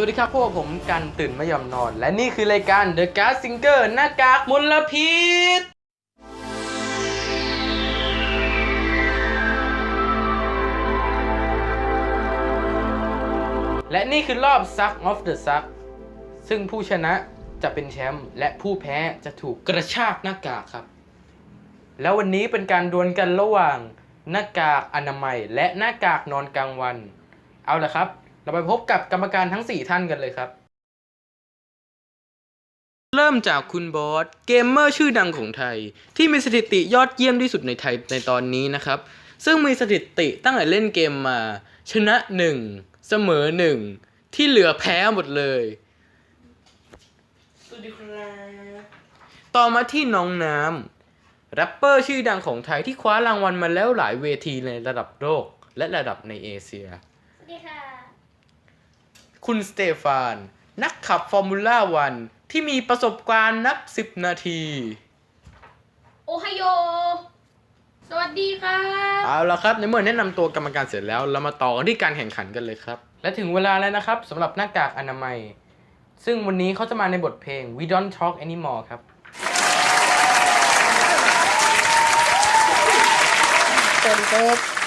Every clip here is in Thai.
สวัสดีครับพวกผมกันตื่นไม่ยอมนอน และนี่คือรายการ The Gas Singer หน้ากากมลพิษและนี่คือรอบ Suck of the Suck ซึ่งผู้ชนะจะเป็นแชมป์และผู้แพ้จะถูกกระชากหน้ากากครับ แล้ววันนี้เป็นการดวลกันระหว่างหน้ากากอนามัย และหน้ากากนอนกลางวัน เอาละครับ เราไปพบกับกรรมการทั้ง 4 ท่านกันเลยครับ เริ่มจากคุณบอสเกมเมอร์ชื่อดังของไทย ที่มีสถิติยอดเยี่ยมที่สุดในไทยในตอนนี้นะครับ ซึ่งมีสถิติตั้งแต่เล่นเกมมา ชนะ 1 เสมอ 1 ที่เหลือแพ้หมดเลยสวัสดีครับต่อมาที่น้องน้ำแรปเปอร์ชื่อดังของไทยที่คว้ารางวัลมาแล้วหลายเวทีในระดับโลกและระดับในเอเชีย สวัสดีค่ะ คุณสเตฟาน นักขับฟอร์มูล่าวันที่มีประสบการณ์นับ10นาที โอไฮโอ สวัสดีครับ เอาละครับ ในเมื่อแนะนำตัวกรรมการเสร็จแล้ว เรามาต่อกันที่การแข่งขันกันเลยครับ และถึงเวลาแล้วนะครับสำหรับหน้ากากอนามัย ซึ่งวันนี้เขาจะมาในบทเพลง We Don't Talk Anymore ครับ เติมเติม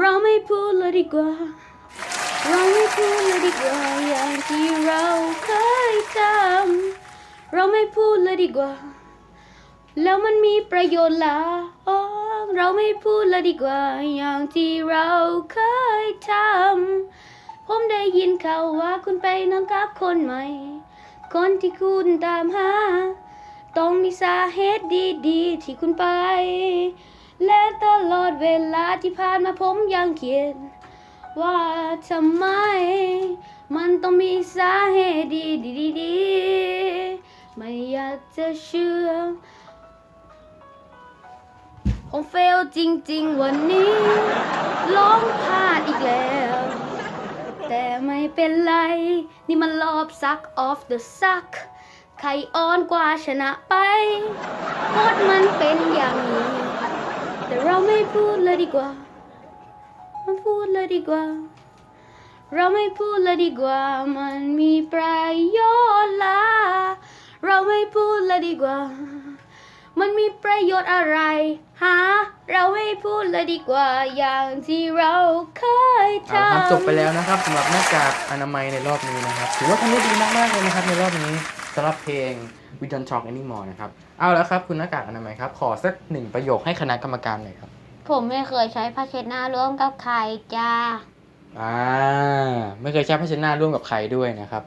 เราไม่พูดเลยดีกว่า เราไม่พูดเลยดีกว่าอย่างที่เราเคยทำเราไม่พูดเลยดีกว่า แล้วมันมีประโยชน์ละเราไม่พูดเลยดีกว่าอย่างที่เราเคยทำผมได้ยินข่าวว่าคุณไปนอนกับคนใหม่ คนที่คุณตามหา ต้องมีสาเหตุดีๆที่คุณไป และตลอดเวลาที่ผ่านมาผมยังเขียน ว่าทำไม มันต้องมีสาเหตุดีๆไม่อยากจะเชื่อ ผมเฟลจริง ๆ วันนี้ร้องพลาดอีกแล้ว แต่ไม่เป็นไร นี่มันรอบซัก of the suck ใครอ่อนกว่าชนะไปกฎมันเป็นอย่างนี้ เราไม่พูดเลยดีกว่าไม่พูดเลยดีกว่า เราไม่พูดเลยดีกว่า มันมีประโยชน์ละเราไม่พูดเลยดีกว่า มันมีประโยชน์อะไรฮะเราไม่พูดเลยดีกว่า อย่างที่เราเคยเอาละครับทำจบไปแล้วนะครับสำหรับหน้ากากอนามัยในรอบนี้นะครับ ถือว่าทำได้ดีมากๆเลยนะครับในรอบนี้ สำหรับเพลง We Don't Talk Anymore นะครับ เอาแล้วครับ คุณหน้ากากอนามัยครับ ขอสักหนึ่งประโยคให้คณะกรรมการหน่อยครับ ผมไม่เคยใช้ผ้าเช็ดหน้าร่วมกับใครจ้า อ่า ไม่เคยใช้ภาชนะร่วมกับใครด้วยนะครับ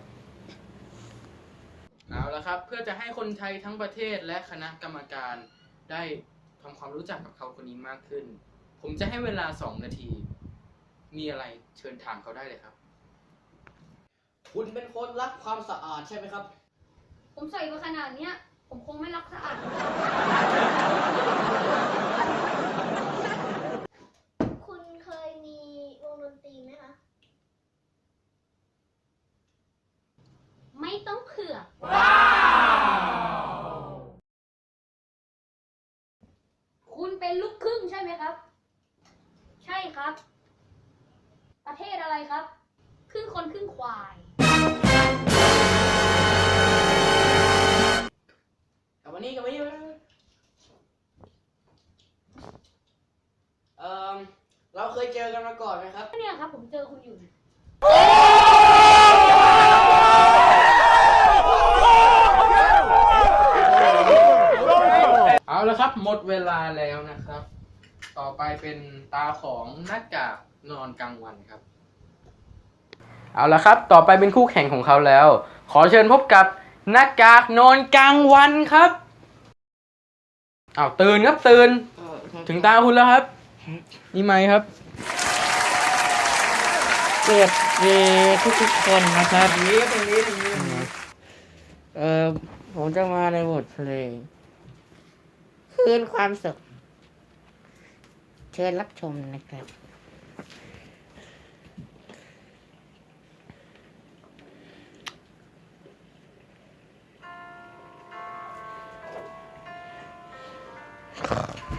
เอาละครับ เพื่อจะให้คนไทยทั้งประเทศและคณะกรรมการได้ทำความรู้จักกับเขาคนนี้มากขึ้น ผมจะให้เวลาสองนาที มีอะไรเชิญถามเขาได้เลยครับ คุณเป็นคนรักความสะอาดใช่ไหมครับ ผมใส่มาขนาดเนี้ย ผมคงไม่รักสะอาด คุณเคยมีวงดนตรีไหมคะ ไม่ต้องเผื่อคุณเป็นลูกครึ่งใช่ไหมครับ ใช่ครับ ประเทศอะไรครับ ครึ่งคนครึ่งควาย นี่กลับมานี่เอ่อเราเคยเจอกันมาก่อนไหมครับ เนี่ยครับผมเจอคุณอยู่เนี่ยเอาละครับ หมดเวลาแล้วนะครับ ต่อไปเป็นตาของหน้ากากนอนกลางวันครับ เอาละครับ ต่อไปเป็นคู่แข่งของเขาแล้ว ขอเชิญพบกับหน้ากากนอนกลางวันครับเอาวตื่นครับตื่นถึงตาคุณแล้วครับ นี่ไหมครับ เกิดเวทุกทุกๆคนนะครับตรงนี้ตรงนี้ตรงนี้เออผมจะมาในบทเพลงคืนความสุข เชิญรับชมนะครับ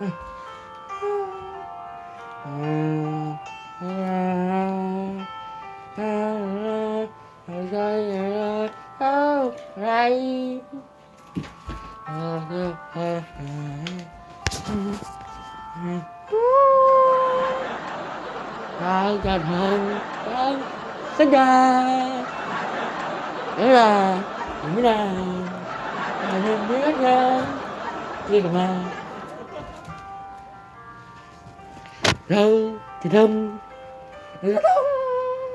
อืมสัญญาสัญญาสัญญาเท่ เออเออเออเออเราจะทำเวลาไม่นานไม่เหมือนกันเรียกมาเราจะทำเราจะทำ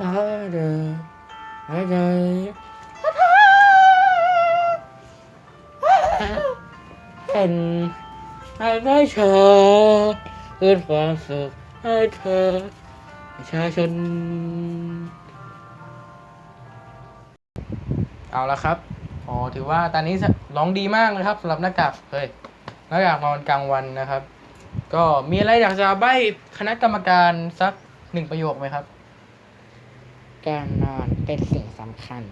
หาเดินหาใจเป็นให้ไม่เชอเพื่อความสุขให้เธอประชาชน เอาละครับ อ๋อ ถือว่าตอนนี้ร้องดีมากเลยครับสำหรับหน้ากาก เฮ้ย หน้ากากนอนกลางวันนะครับ ก็มีอะไรอยากจะใบ้คณะกรรมการสักหนึ่งประโยคไหมครับ การนอนเป็นสิ่งสำคัญ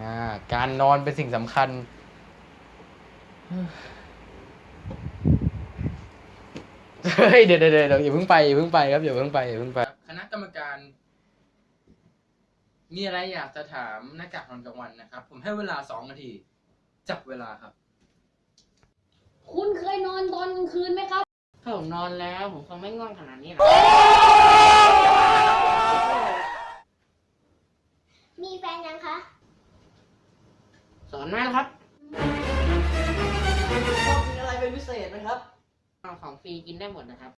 อ่า การนอนเป็นสิ่งสำคัญ เฮ้ย เดี๋ยวเดี๋ยวเดี๋ยวอย่าเพิ่งไปอย่าเพิ่งไปครับอย่าเพิ่งไปอย่าเพิ่งไป คณะกรรมการ มีอะไรอยากจะถามหน้ากากนอนกลางวันนะครับ ผมให้เวลาสองนาที จับเวลาครับ คุณเคยนอนตอนกลางคืนไหมครับ ถ้าผมนอนแล้วผมคงไม่ง่วงขนาดนี้หรอกมีแฟนยังคะ สอนมาแล้วครับชอบกินอะไรเป็นพิเศษไหมครับ เอาของฟรีกินได้หมดนะครับ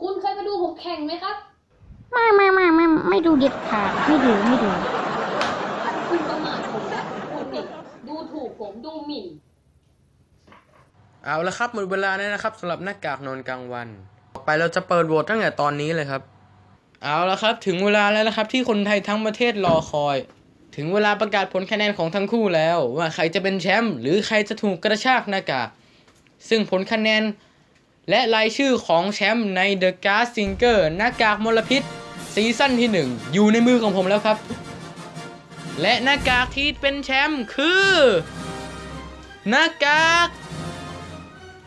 คุณเคยไปดูผมแข่งไหมครับ ไม่ไม่ไม่ไม่ไม่ดูเด็ดขาดไม่ดูไม่ดู คุณประมาทผมนะคุณนี่ดูถูกผมดูหมิ่น เอาละครับหมดเวลาแล้วนะครับสำหรับหน้ากากนอนกลางวัน ต่อไปเราจะเปิดโหวตตั้งแต่ตอนนี้เลยครับ เอาละครับ ถึงเวลาแล้วนะครับ ที่คนไทยทั้งประเทศรอคอย ถึงเวลาประกาศผลคะแนนของทั้งคู่แล้ว ว่าใครจะเป็นแชมป์หรือใครจะถูกกระชากหน้ากากซึ่งผลคะแนน และรายชื่อของแชมป์ใน The g a s Singer หน้ากากมลพิษซีซั่นที่ 1 อยู่ในมือของผมแล้วครับ และหน้ากากที่เป็นแชมป์คือ หน้ากาก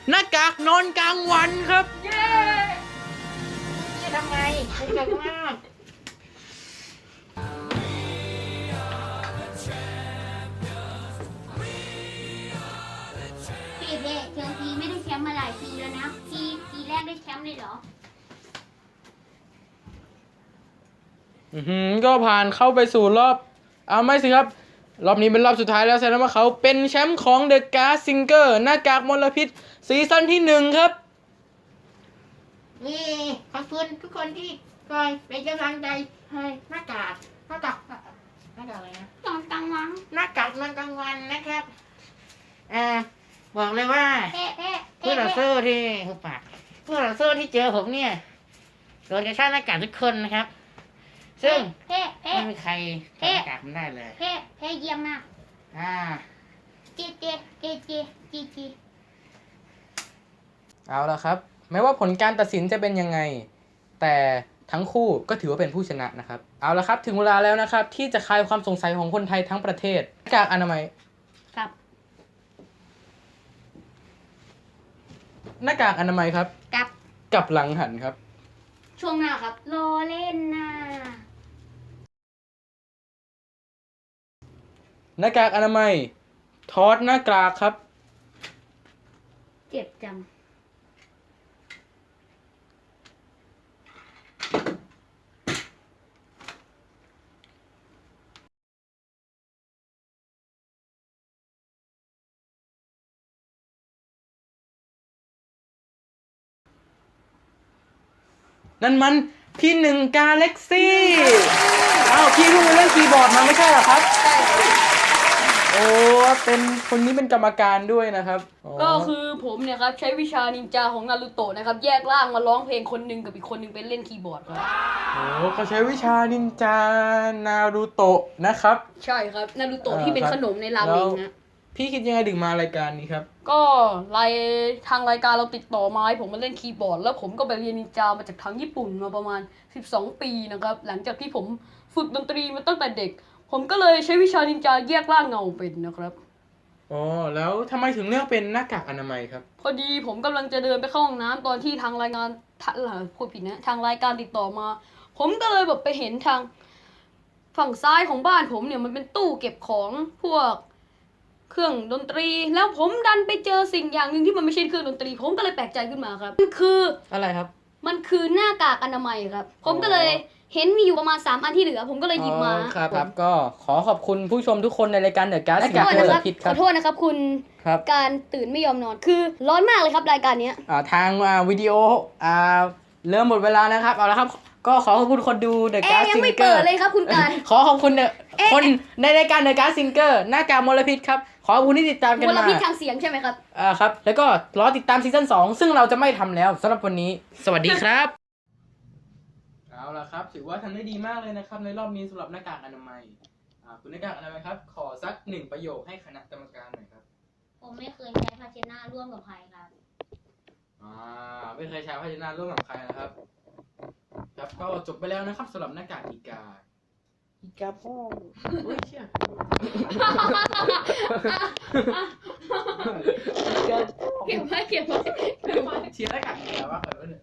หน้ากากนอนกลางวันครับนี่ทำไมคุณเก่งมากพี่เบ้เชลซีไม่ได้แชมป์มาหลายปีแล้วนะปีปีแรกได้แชมป์เลยเหรอ อือหือก็ผ่านเข้าไปสู่รอบ เอาไม่สิครับ รอบนี้เป็นรอบสุดท้ายแล้วแสดงว่าเขาเป็นแชมป์ของ The g a s Singer หน้ากากมลพิษซีซั่นที่หนึ่งครับนี่ขอบคุณทุกคนที่คอยเป็นกำลังใจให้หน้ากากหน้ากากหน้ากากอะไรนะตอนกลางวันหน้ากากนอนกลางวันนะครับอ่าบอกเลยว่าเอ๊ะเอ๊ะผู้เอ๊ะต่อเอ๊ะสู้ที่หุบปากผู้ต่อสู้ที่เจอผมเนี่ยโดนกระชากหน้ากากทุกคนนะครับ ซึ่งเอ๊ะเอ๊ะไม่มีใครทำหน้ากากผมได้เลยเอ๊ะเอ๊ะเยี่ยมมากอ่าเจ๊เจ๊เจ๊เจ๊เจ๊เจ๊เอาละครับ แม้ว่าผลการตัดสินจะเป็นยังไง แต่ทั้งคู่ก็ถือว่าเป็นผู้ชนะนะครับ เอาละครับ ถึงเวลาแล้วนะครับ ที่จะคลายความสงสัยของคนไทยทั้งประเทศหน้ากากอนามัยครับหน้ากากอนามัยครับ กับกับหลังหันครับ ช่วงหน้าครับรอเล่นนะ หน้ากากอนามัย ทอดหน้ากากครับ เจ็บจังพี่หนึ่งกาเล็กซี่ อ้าว พี่เพิ่งมาเล่นคีย์บอร์ดมาไม่ใช่เหรอครับ ใช่ครับ โอ้เป็น คนนี้เป็นกรรมการด้วยนะครับก็คือผมเนี่ยครับใช้วิชานินจาของนารูโตะนะครับ แยกร่างมาร้องเพลงคนหนึ่งกับอีกคนหนึ่งเป็นเล่นคีย์บอร์ดครับโอ้เขาใช้วิชานินจานารูโตะนะครับ ใช่ครับนารูโตะอ่าที่เป็นครับขนมในราเมงนะพี่คิดยังไงถึงมารายการนี้ครับ ก็รายทางรายการเราติดต่อมาให้ผมมาเล่นคีย์บอร์ด แล้วผมก็ไปเรียนนินจามาจากทางญี่ปุ่นมาประมาณ 12 ปีนะครับ หลังจากที่ผมฝึกดนตรีมาตั้งแต่เด็ก ผมก็เลยใช้วิชานินจาแยกร่างเงาเป็นนะครับ อ๋อแล้วทำไมถึงเลือกเป็นหน้ากากอนามัยครับ พอดีผมกำลังจะเดินไปเข้าห้องน้ำตอนที่ทางรายงานทะเอ่อพูดผิดนะทางรายการติดต่อมา ผมก็เลยแบบไปเห็นทาง ฝั่งซ้ายของบ้านผมเนี่ยมันเป็นตู้เก็บของพวกเครื่องดนตรี แล้วผมดันไปเจอสิ่งอย่างหนึ่งที่มันไม่ใช่เครื่องดนตรี ผมก็เลยแปลกใจขึ้นมาครับมันคืออะไรครับ มันคือหน้ากากอนามัยครับ ผมก็เลยเห็นมีอยู่ประมาณสามอันที่เหลือ ผมก็เลยหยิบมาอ๋อครับครับก็ขอขอบคุณผู้ชมทุกคนในรายการเดอะการ์ขดอสิโทงษโตนะครับพิษคขรัอบโทษนะครับคุณครับการตื่นไม่ยอมนอนคือร้อนมากเลยครับรายการเนี้ยอ่าทางอ่าวิดีโออ่าเริ่มหมดเวลานะครับเอาละครับ ก็ขอขอบคุณคนดูเดอะแอการ์ร์ดยังซิงไม่เกอเปิดร์เลยครับคุณการ ขอขอบคุณเนี่ยเอ๊ะ คนในรายการเดอะการ์ดซิงเกอร์หน้ากากมลพิษครับ ขอขอบคุณที่ติดตามกันมลมาพิษทางเสียงใช่ไหมครับ อ่าครับ แล้วก็รอติดตามซีซั่น2 ซึ่งเราจะไม่ทำแล้วสำหรับวันนี้ สวัสดีครับ เอาละครับ ถือว่าทำได้ดีมากเลยนะครับ ในรอบนี้สำหรับหน้ากากอนามัยอ่าคุณหน้ากากอนามัยครับ ขอสักหนึ่งประโยคให้คณะกรรมการหน่อยครับ ผมไม่เคยใช้ภาชนะร่วมกับใครครับ อ่า ไม่เคยใช้ภาชนะร่วมกับใครนะครับ ครับก็จบไปแล้วนะครับสำหรับหน้ากากอีกาอีกาพ่ออุ้ยเชี่ยอีกาพ่อเก็บไว้เก็บไว้เชียร์หน้ากากอีกาว่าขอโทษเนี่ย